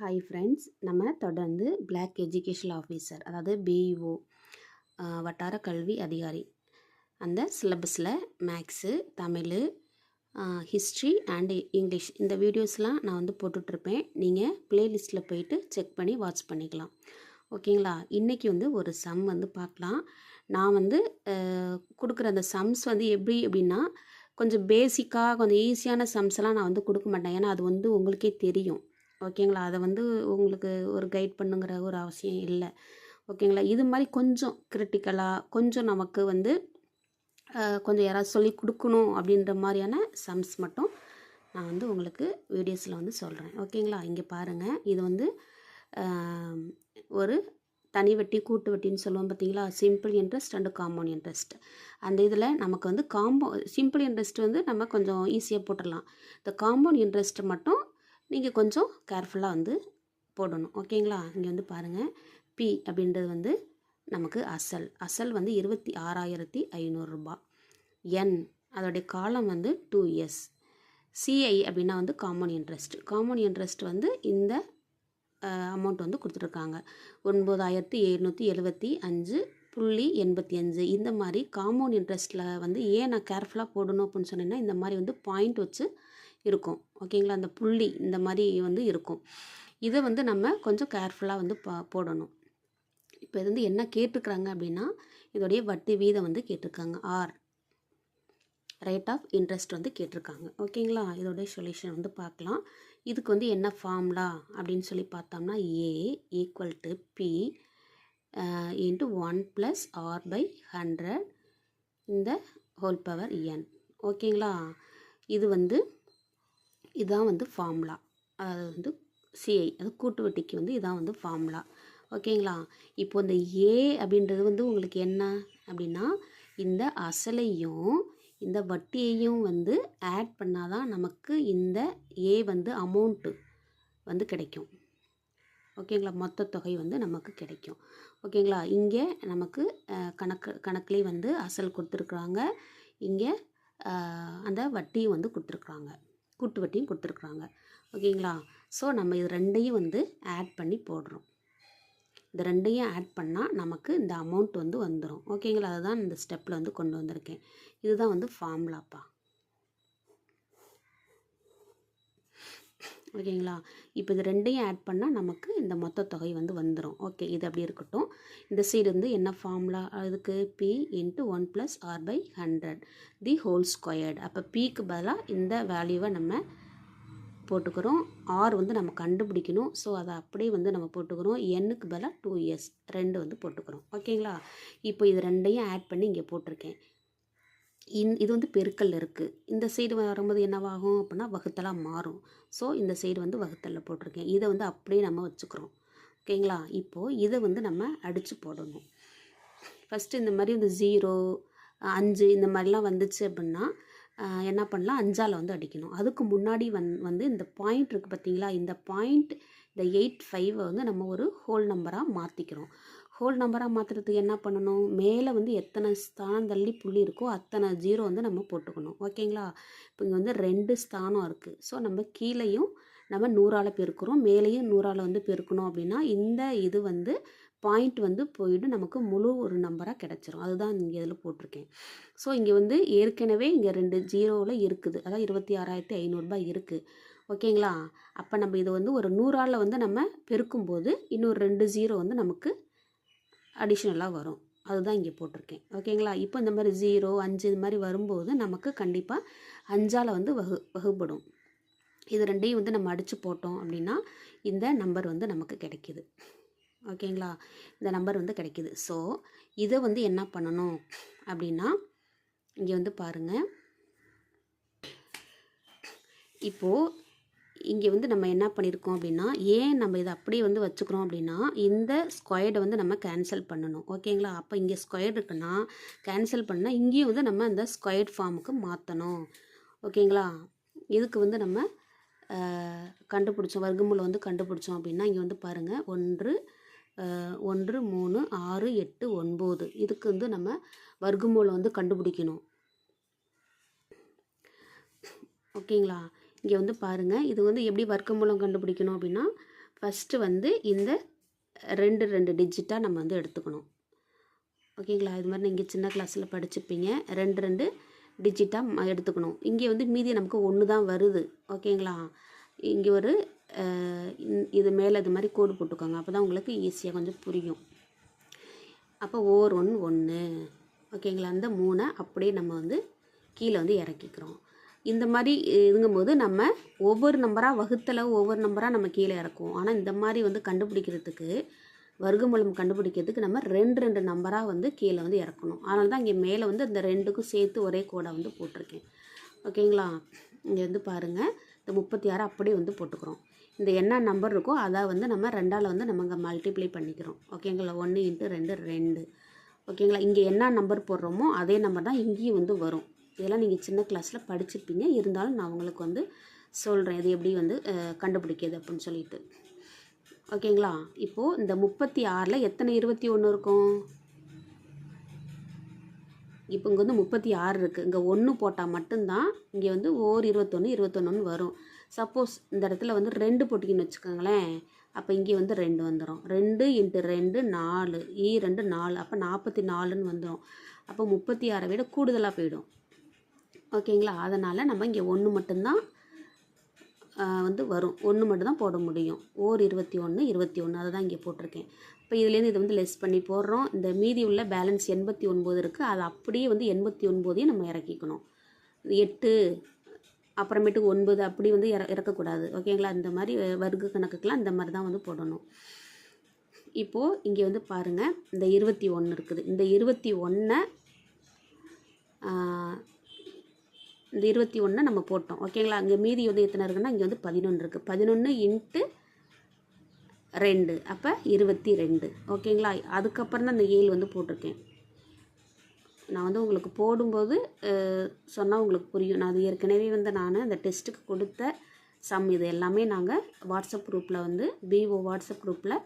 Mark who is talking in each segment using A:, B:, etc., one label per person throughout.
A: Hi friends நம்ம தொடர்ந்து block educational officer அதாவது பிஇஓ வட்டார கல்வி அதிகாரி. அந்த சிலபஸில் maths Tamil history and English இந்த வீடியோஸ்லாம் நான் வந்து போட்டுட்ருப்பேன். நீங்கள் ப்ளேலிஸ்ட்டில் போயிட்டு செக் பண்ணி வாட்ச் பண்ணிக்கலாம். ஓகேங்களா இன்றைக்கி வந்து ஒரு சம் வந்து பார்க்கலாம். நான் வந்து கொடுக்குற அந்த சம்ஸ் வந்து எப்படி அப்படின்னா கொஞ்சம் பேசிக்காக கொஞ்சம் ஈஸியான சம்ஸ்லாம் நான் வந்து கொடுக்க மாட்டேன். ஏன்னா அது வந்து உங்களுக்கே தெரியும். ஓகேங்களா? அதை வந்து உங்களுக்கு ஒரு கைட் பண்ணுங்கிற ஒரு அவசியம் இல்லை. ஓகேங்களா? இது மாதிரி கொஞ்சம் கிரிட்டிக்கலாக கொஞ்சம் நமக்கு வந்து கொஞ்சம் யாராவது சொல்லி கொடுக்கணும் அப்படின்ற மாதிரியான சம்ஸ் மட்டும் நான் வந்து உங்களுக்கு வீடியோஸில் வந்து சொல்கிறேன் ஓகேங்களா? இங்கே பாருங்கள் இது வந்து ஒரு தனி வட்டி கூட்டு வட்டின்னு சொல்லுவோம் பார்த்தீங்களா? Simple interest and compound interest அந்த இதில் நமக்கு வந்து காம்போ சிம்பிள் இன்ட்ரெஸ்ட் வந்து நம்ம கொஞ்சம் ஈஸியாக போட்டுடலாம். இந்த காம்பவுண்ட் இன்ட்ரெஸ்ட் மட்டும் நீங்கள் கொஞ்சம் கேர்ஃபுல்லாக வந்து போடணும். ஓகேங்களா இங்கே வந்து பாருங்கள் பி அப்படின்றது வந்து நமக்கு அசல். அசல் வந்து இருபத்தி ஆறாயிரத்தி ஐநூறுரூபா என் அதோடைய காலம் வந்து டூ இயர்ஸ் சிஐ அப்படின்னா வந்து காமன் இன்ட்ரெஸ்ட் காமன் இன்ட்ரெஸ்ட் வந்து இந்த அமௌண்ட் வந்து கொடுத்துருக்காங்க ஒன்பதாயிரத்தி எழுநூற்றி எழுபத்தி அஞ்சு புள்ளி எண்பத்தி அஞ்சு. இந்த மாதிரி காமௌண்ட் இன்ட்ரெஸ்ட்டில் வந்து ஏன் நான் கேர்ஃபுல்லாக போடணும் அப்படின்னு சொன்னேன்னா இந்த மாதிரி வந்து பாயிண்ட் வச்சு இருக்கும். ஓகேங்களா? அந்த புள்ளி இந்த மாதிரி வந்து இருக்கும். இதை வந்து நம்ம கொஞ்சம் கேர்ஃபுல்லாக வந்து பா போடணும். இப்போ இது வந்து என்ன கேட்டிருக்கிறாங்க அப்படின்னா இதோடைய வட்டி வீதம் வந்து கேட்டிருக்காங்க. ஆர் ரேட் ஆஃப் இன்ட்ரெஸ்ட் வந்து கேட்டிருக்காங்க. ஓகேங்களா? இதோடைய சொல்யூஷன் வந்து பார்க்கலாம். இதுக்கு வந்து என்ன ஃபார்ம்லா அப்படின்னு சொல்லி பார்த்தோம்னா A equal to P into one plus R by hundred இந்த ஹோல் பவர் என் ஓகேங்களா? இது வந்து இதுதான் வந்து ஃபார்முலா. அதாவது வந்து சிஐ அது கூட்டு வட்டிக்கு வந்து இதான் வந்து ஃபார்முலா. ஓகேங்களா? இப்போ இந்த ஏ அப்படின்றது வந்து உங்களுக்கு என்ன அப்படின்னா இந்த அசலையும் இந்த வட்டியையும் வந்து ஆட் பண்ணாதான் நமக்கு இந்த ஏ வந்து அமௌண்ட்டு வந்து கிடைக்கும். ஓகேங்களா? மொத்த தொகை வந்து நமக்கு கிடைக்கும். ஓகேங்களா? இங்கே நமக்கு கணக்கு கணக்குலேயே வந்து அசல் கொடுத்துருக்குறாங்க. இங்கே அந்த வட்டியும் வந்து கொடுத்துருக்குறாங்க. கூட்டு வட்டியும் கொடுத்துருக்குறாங்க. ஓகேங்களா? ஸோ நம்ம இது ரெண்டையும் வந்து ஆட் பண்ணி போடுறோம். இந்த ரெண்டையும் ஆட் பண்ணால் நமக்கு இந்த அமௌண்ட் வந்து வந்துடும் ஓகேங்களா? அதுதான் இந்த ஸ்டெப்பில் வந்து கொண்டு வந்திருக்கேன். இதுதான் வந்து ஃபார்முலாப்பா ஓகேங்களா? இப்போ இது ரெண்டையும் ஆட் பண்ணால் நமக்கு இந்த மொத்த தொகை வந்து வந்துடும் ஓகே இது அப்படி இருக்கட்டும். இந்த சைடு வந்து என்ன ஃபார்முலா அதுக்கு P into one plus R by hundred the whole squared அப்போ பிக்கு பதிலாக இந்த வேல்யூவை நம்ம போட்டுக்கிறோம். ஆர் வந்து நம்ம கண்டுபிடிக்கணும். ஸோ அதை அப்படியே வந்து நம்ம போட்டுக்கிறோம். எண்ணுக்கு பதிலாக டூ இயர்ஸ் ரெண்டு வந்து போட்டுக்கிறோம். ஓகேங்களா? இப்போ இது ரெண்டையும் ஆட் பண்ணி இங்கே போட்டிருக்கேன். இந் இது வந்து பெருக்கல் இருக்குது இந்த சைடு வரும்போது என்னவாகும் அப்படின்னா வகுத்தலாக மாறும். ஸோ இந்த சைடு வந்து வகுத்தலில் போட்டிருக்கேன். இதை வந்து அப்படியே நம்ம வச்சுக்கிறோம். ஓகேங்களா? இப்போது இதை வந்து நம்ம அடித்து போடணும். ஃபஸ்ட்டு இந்த மாதிரி இந்த ஜீரோ அஞ்சு இந்த மாதிரிலாம் வந்துச்சு அப்படின்னா என்ன பண்ணலாம்? அஞ்சால் வந்து அடிக்கணும். அதுக்கு முன்னாடி வந் வந்து இந்த பாயிண்ட் இருக்குது பார்த்தீங்களா இந்த பாயிண்ட் இந்த எயிட் ஃபைவை வந்து நம்ம ஒரு ஹோல் நம்பராக மாற்றிக்கிறோம் ஹோல் நம்பராக மாற்றுறதுக்கு என்ன பண்ணணும்? மேலே வந்து எத்தனை ஸ்தானம் தள்ளி புள்ளி இருக்கோ அத்தனை ஜீரோ வந்து நம்ம போட்டுக்கணும். ஓகேங்களா? இப்போ இங்கே வந்து ரெண்டு ஸ்தானம் இருக்குது ஸோ நம்ம கீழேயும் நம்ம நூறால் பெருக்கிறோம். மேலேயும் நூறால் வந்து பெருக்கணும் அப்படின்னா இந்த இது வந்து பாயிண்ட் வந்து போயிட்டு நமக்கு முழு ஒரு நம்பராக கிடச்சிரும். அதுதான் இங்கே இதில் போட்டிருக்கேன். ஸோ இங்கே வந்து ஏற்கனவே இங்கே ரெண்டு ஜீரோவில் இருக்குது. அதான் இருபத்தி ஆறாயிரத்தி ஐநூறுரூபா இருக்குது ஓகேங்களா? அப்போ நம்ம இதை வந்து ஒரு நூறால் வந்து நம்ம பெருக்கும்போது இன்னொரு ரெண்டு ஜீரோ வந்து நமக்கு அடிஷ்னலாக வரும். அதுதான் இங்கே போட்டிருக்கேன். ஓகேங்களா? இப்போ இந்த மாதிரி ஜீரோ அஞ்சு இது மாதிரி வரும்போது நமக்கு கண்டிப்பாக அஞ்சால் வந்து வகு வகுப்படும் இது ரெண்டையும் வந்து நம்ம அடித்து போட்டோம் அப்படின்னா இந்த நம்பர் வந்து நமக்கு கிடைக்கிது. ஓகேங்களா? இந்த நம்பர் வந்து கிடைக்கிது. ஸோ இதை வந்து என்ன பண்ணணும் அப்படின்னா இங்கே வந்து பாருங்கள் இப்போது இங்கே வந்து நம்ம என்ன பண்ணியிருக்கோம் அப்படின்னா ஏன் நம்ம இதை அப்படியே வந்து வச்சுக்கிறோம் அப்படின்னா இந்த ஸ்கொயர்டை வந்து நம்ம கேன்சல் பண்ணணும். ஓகேங்களா அப்போ இங்கே ஸ்கொயர்டு இருக்குன்னா கேன்சல் பண்ணால் இங்கேயும் வந்து நம்ம அந்த ஸ்கொயர்ட் ஃபார்முக்கு மாற்றணும் ஓகேங்களா இதுக்கு வந்து நம்ம கண்டுபிடிச்சோம். வர்க்கமூலம் வந்து கண்டுபிடிச்சோம் அப்படின்னா இங்கே வந்து பாருங்கள் ஒன்று ஒன்று மூணு ஆறு எட்டு ஒன்பது. இதுக்கு வந்து நம்ம வர்க்கமூலம் வந்து கண்டுபிடிக்கணும். ஓகேங்களா இங்கே வந்து பாருங்கள் இது வந்து எப்படி வர்க்கமூலம் கண்டுபிடிக்கணும் அப்படின்னா ஃபஸ்ட்டு வந்து இந்த ரெண்டு ரெண்டு டிஜிட்டாக நம்ம வந்து எடுத்துக்கணும். ஓகேங்களா? இது மாதிரி நீங்கள் சின்ன கிளாஸில் படிச்சுப்பீங்க ரெண்டு ரெண்டு டிஜிட்டாக எடுத்துக்கணும். இங்கே வந்து மீதி நமக்கு ஒன்று தான் வருது. ஓகேங்களா? இங்கே ஒரு இந்- இது மேலே இது மாதிரி கோடு போட்டுக்கோங்க. அப்போ தான் உங்களுக்கு ஈஸியாக கொஞ்சம் புரியும். அப்போ ஓர் ஒன் ஒன்று ஓகேங்களா? அந்த மூணை அப்படியே நம்ம வந்து கீழே வந்து இறக்கிக்கிறோம். இந்த மாதிரி இதுங்கும்போது நம்ம ஒவ்வொரு நம்பராக வகுத்தல ஒவ்வொரு நம்பராக நம்ம கீழே இறக்குவோம். ஆனால் இந்த மாதிரி வந்து கண்டுபிடிக்கிறதுக்கு வர்க்கமூலம் கண்டுபிடிக்கிறதுக்கு நம்ம ரெண்டு ரெண்டு நம்பராக வந்து கீழே வந்து இறக்கணும். அதனால தான் இங்கே மேலே வந்து இந்த ரெண்டுக்கும் சேர்த்து ஒரே கோடை வந்து போட்டிருக்கேன். ஓகேங்களா? இங்கே வந்து பாருங்கள் இந்த முப்பத்தி ஆறு அப்படியே வந்து போட்டுக்கிறோம். இந்த என்ன நம்பர் இருக்கோ அதை வந்து நம்ம ரெண்டால் வந்து நம்ம இங்கே மல்டிப்ளை பண்ணிக்கிறோம். ஓகேங்களா? ஒன்று இன்ட்டு ரெண்டு ரெண்டு. ஓகேங்களா? இங்கே என்ன நம்பர் போடுறோமோ அதே நம்பர் தான் இங்கேயும் வந்து வரும். இதெல்லாம் நீங்கள் சின்ன கிளாஸில் படிச்சிருப்பீங்க. இருந்தாலும் நான் உங்களுக்கு வந்து சொல்கிறேன் இது எப்படி வந்து கண்டுபிடிக்கிறது அப்படின்னு சொல்லிட்டு. ஓகேங்களா இப்போது இந்த முப்பத்தி ஆறில் எத்தனை இருபத்தி ஒன்று இருக்கும்? இப்போ இங்கே வந்து முப்பத்தி ஆறு இருக்குது இங்கே ஒன்று போட்டால் மட்டும்தான் இங்கே வந்து ஓர் இருபத்தொன்று இருபத்தொன்னு வரும். சப்போஸ் இந்த இடத்துல வந்து ரெண்டு போட்டிங்கன்னு வச்சுக்கோங்களேன். அப்போ இங்கே வந்து ரெண்டு வந்துடும் ரெண்டு இன்ட்டு ரெண்டு நாலு. ஈ ரெண்டு நாலு. அப்போ நாற்பத்தி நாலுன்னு வந்துடும் அப்போ முப்பத்தி ஆறை விட கூடுதலாக போயிடும். ஓகேங்களா? அதனால் நம்ம இங்கே ஒன்று மட்டும்தான் வந்து வரும். ஒன்று மட்டும்தான் போட முடியும். ஓர் இருபத்தி ஒன்று இருபத்தி ஒன்று அதை தான் இங்கே போட்டிருக்கேன். இப்போ இதுலேருந்து இதை வந்து லெஸ் பண்ணி போடுறோம். இந்த மீதி உள்ள பேலன்ஸ் எண்பத்தி ஒன்பது இருக்குது அதை அப்படியே வந்து எண்பத்தி ஒன்பதையும் நம்ம இறக்கிக்கணும். எட்டு அப்புறமேட்டுக்கு ஒன்பது அப்படி வந்து இற இறக்கக்கூடாது. ஓகேங்களா? இந்த மாதிரி வர்க்க கணக்குக்கெலாம் இந்த மாதிரி தான் வந்து போடணும். இப்போது இங்கே வந்து பாருங்கள் இந்த இருபத்தி ஒன்று இருக்குது. இந்த இருபத்தி ஒன்றை இந்த இருபத்தி ஒன்றை நம்ம போட்டோம். ஓகேங்களா அங்கே மீதி வந்து எத்தனை இருக்குன்னா இங்கே வந்து பதினொன்று இருக்குது பதினொன்று இன்ட்டு ரெண்டு. அப்போ இருபத்தி ரெண்டு. ஓகேங்களா அதுக்கப்புறம் தான் இந்த ஏழு வந்து போட்டிருக்கேன். நான் வந்து உங்களுக்கு போடும்போது சொன்னால் உங்களுக்கு புரியும். நான் அது ஏற்கனவே வந்து நான் அந்த டெஸ்ட்டுக்கு கொடுத்த சம் இது எல்லாமே நாங்கள் வாட்ஸ்அப் குரூப்பில் வந்து பிஓ வாட்ஸ்அப் குரூப்பில்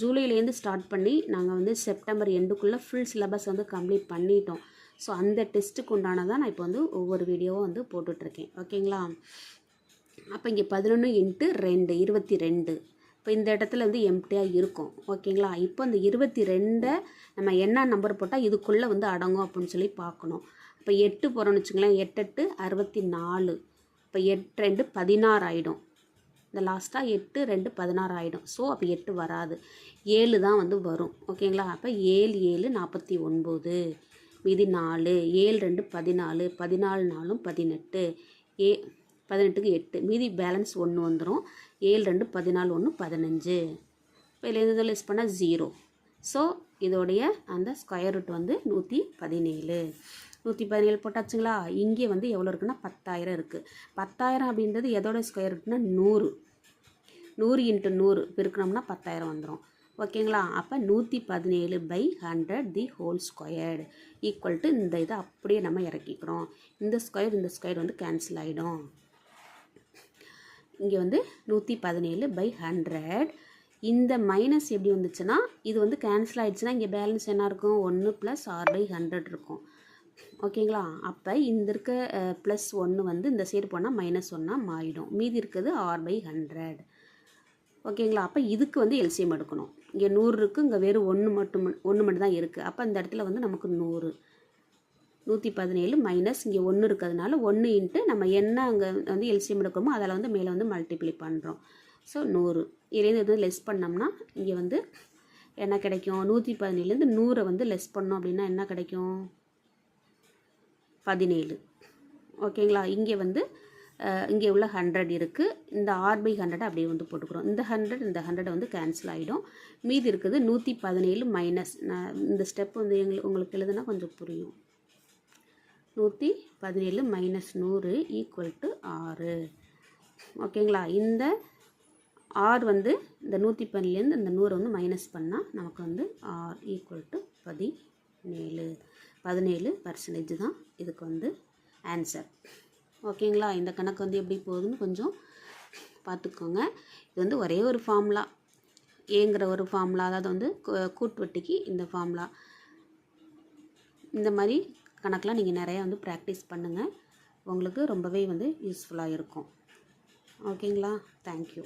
A: ஜூலைலேருந்து ஸ்டார்ட் பண்ணி நாங்கள் வந்து செப்டம்பர் எண்டுக்குள்ளே ஃபுல் சிலபஸ் வந்து கம்ப்ளீட் பண்ணிட்டோம். ஸோ அந்த டெஸ்ட்டுக்கு உண்டானதான் நான் இப்போ வந்து ஒவ்வொரு வீடியோவும் வந்து போட்டுட்ருக்கேன். ஓகேங்களா அப்போ இங்கே பதினொன்று இன்ட்டு ரெண்டு இருபத்தி ரெண்டு இப்போ இந்த இடத்துல வந்து எம்டியாக இருக்கும். ஓகேங்களா இப்போ இந்த இருபத்தி ரெண்டை நம்ம என்ன நம்பர் போட்டால் இதுக்குள்ளே வந்து அடங்கும் அப்படின்னு சொல்லி பார்க்கணும். இப்போ எட்டு போகிறோம்னு வச்சுங்களேன் எட்டு எட்டு அறுபத்தி நாலு இப்போ எட்டு ரெண்டு பதினாறு ஆகிடும் இந்த லாஸ்ட்டாக எட்டு ரெண்டு பதினாறு ஆகிடும் ஸோ அப்போ எட்டு வராது. ஏழு தான் வந்து வரும். ஓகேங்களா அப்போ ஏழு ஏழு நாற்பத்தி ஒன்பது. மீதி நாலு ஏழு ரெண்டு பதினாலு பதினாலு நாலும் பதினெட்டு ஏ பதினெட்டுக்கு எட்டு. மீதி பேலன்ஸ் ஒன்று வந்துடும் ஏழு ரெண்டு பதினாலு ஒன்று பதினஞ்சு. இப்போ இதுலேருந்து லெஸ் பண்ணால் ஜீரோ ஸோ இதோடைய அந்த ஸ்கொயர் ரூட் வந்து நூற்றி பதினேழு. நூற்றி பதினேழு போட்டாச்சுங்களா? இங்கே வந்து எவ்வளோ இருக்குன்னா பத்தாயிரம் இருக்குது பத்தாயிரம் அப்படின்றது எதோட ஸ்கொயர் ரூட்னா நூறு. நூறு இன்ட்டு நூறு. பெருக்கணும்னா பத்தாயிரம் வந்துடும் ஓகேங்களா? அப்போ நூற்றி பதினேழு by hundred the whole squared equal to இந்த இதை அப்படியே நம்ம இறக்கிக்கிறோம். இந்த ஸ்கொயர் இந்த ஸ்கொயர் வந்து கேன்சல் ஆகிடும் இங்கே வந்து நூற்றி பதினேழு பை ஹண்ட்ரட் இந்த மைனஸ் எப்படி வந்துச்சுன்னா இது வந்து கேன்சல் ஆகிடுச்சுன்னா இங்கே பேலன்ஸ் என்ன இருக்கும்? ஒன்று ப்ளஸ் ஆர் பை ஹண்ட்ரட் இருக்கும். ஓகேங்களா? அப்போ இந்த இருக்க ப்ளஸ் ஒன்று வந்து இந்த சைடு போனால் மைனஸ் ஒன்னாக மாறிடும். மீதி இருக்கிறது ஆர் பை ஹண்ட்ரட் ஓகேங்களா? அப்போ இதுக்கு வந்து எல்சிஎம் எடுக்கணும். இங்கே நூறு இருக்குது இங்கே வெறும் ஒன்று மட்டும் ஒன்று மட்டும் தான் இருக்குது அப்போ அந்த இடத்துல வந்து நமக்கு நூறு. நூற்றி பதினேழு மைனஸ் இங்கே ஒன்று இருக்கிறதுனால ஒன்று இன்ட்டு நம்ம என்ன அங்கே வந்து எல்சிஎம் எடுக்கிறோமோ அதில் வந்து மேலே வந்து மல்டிப்ளை பண்ணுறோம் ஸோ நூறு. இதுலேருந்து வந்து லெஸ் பண்ணோம்னா இங்கே வந்து என்ன கிடைக்கும்? நூற்றி பதினேழுலேருந்து நூறை வந்து லெஸ் பண்ணோம் அப்படின்னா என்ன கிடைக்கும்? பதினேழு. ஓகேங்களா இங்கே வந்து இங்கே உள்ள ஹண்ட்ரட் இருக்குது இந்த ஆர் பை ஹண்ட்ரட் அப்படியே வந்து போட்டுக்கிறோம். இந்த ஹண்ட்ரட் இந்த ஹண்ட்ரட் வந்து கேன்சல் ஆகிடும் மீதி இருக்குது நூற்றி பதினேழு மைனஸ் நான் இந்த ஸ்டெப் வந்து எங்களுக்கு உங்களுக்கு எழுதுனா கொஞ்சம் புரியும். நூற்றி பதினேழு மைனஸ் நூறு ஈக்குவல் டு ஆறு. ஓகேங்களா இந்த ஆர் வந்து இந்த நூற்றி பன்னிலேருந்து இந்த நூறு வந்து மைனஸ் பண்ணால் நமக்கு வந்து ஆர் ஈக்குவல் டு பதினேழு. பதினேழு பர்சன்டேஜ் தான் இதுக்கு வந்து ஆன்சர் ஓகேங்களா? இந்த கணக்கு வந்து எப்படி போகுதுன்னு கொஞ்சம் பார்த்துக்கோங்க. இது வந்து ஒரே ஒரு ஃபார்முலா ஏங்கிற ஒரு ஃபார்முலா அதாவது வந்து கூட்டுவட்டிக்கு இந்த ஃபார்முலா இந்த மாதிரி கணக்கெலாம் நீங்கள் நிறையா வந்து ப்ராக்டிஸ் பண்ணுங்கள் உங்களுக்கு ரொம்பவே வந்து யூஸ்ஃபுல்லாக இருக்கும். ஓகேங்களா? தேங்க்யூ